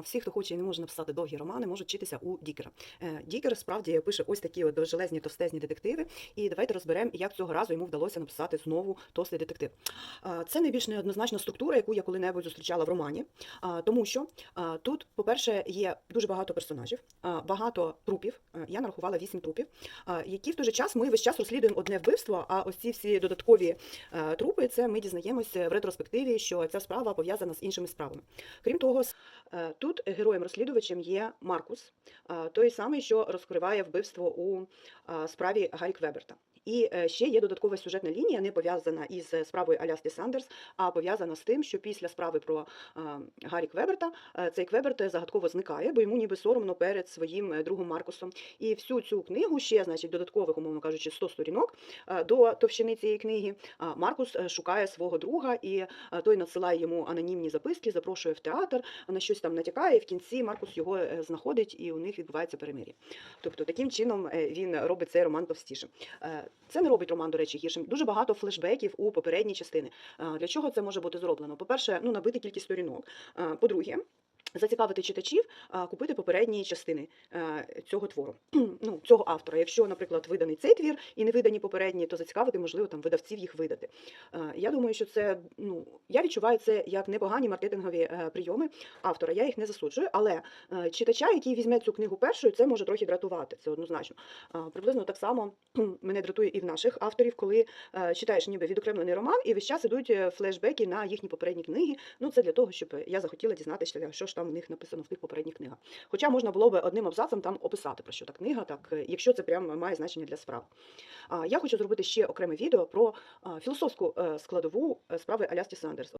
Всі, хто хоче і не може написати довгі романи, можуть вчитися у Дікера. Е, Дікер справді пише ось такі от довжелезні товстезні детективи. І давайте розберемо, як цього разу йому вдалося написати знову товстий детектив. Це найбільш неоднозначна структура, яку я коли-небудь зустрічала в романі, тому що тут, по-перше, є дуже багато персонажів, багато трупів. Е, Я нарахувала вісім трупів, які в той же час ми весь час розслідуємо одне вбивство. А ось ці всі додаткові е, трупи, це ми дізнаємося в ретроспективі, що ця справа пов'язана з іншими справами. Крім того, тут героєм-розслідувачем є Маркус, е, той самий, що розкриває вбивство у е, справі Гаррі Квеберта. І е, ще є додаткова сюжетна лінія, не пов'язана із е, справою Алясти Сандерс, а пов'язана з тим, що після справи про е, Гаррі Квеберта е, цей Квеберт загадково зникає, бо йому ніби соромно перед своїм е, другом Маркусом. І всю цю книгу ще, значить, додаткових, умовно кажучи, 100 сторінок е, до товщини цієї книги. Маркус е, шукає свого друга, і е, той надсилає йому анонімні записки, запрошує в театр, на щось там натякає. І в кінці Маркус його е, знаходить, і у них відбувається перемир'я. Тобто таким чином е, він робить цей роман товстішим. Е, Це не робить роман, до речі, гіршим. Дуже багато флешбеків у попередній частини. Для чого це може бути зроблено? По-перше, ну набити кількість сторінок. По-друге, Зацікавити читачів купити попередні частини е, цього твору, ну цього автора. Якщо, наприклад, виданий цей твір і не видані попередні, то зацікавити можливо там видавців їх видати. Е, Я думаю, що це ну я відчуваю це як непогані маркетингові е, прийоми автора. Я їх не засуджую, але читача, який візьме цю книгу першою, це може трохи дратувати. Це однозначно. Приблизно так само мене дратує і в наших авторів, коли читаєш ніби відокремлений роман, і весь час ідуть флешбеки на їхні попередні книги. Ну це для того, щоб я захотіла дізнатися, що ж там в них написано в тих попередніх книгах. Хоча можна було би одним абзацом там описати про що та книга, так е, якщо це прямо має значення для справ. Я хочу зробити ще окреме відео про філософську е, складову е, справи Алясті Сандерс.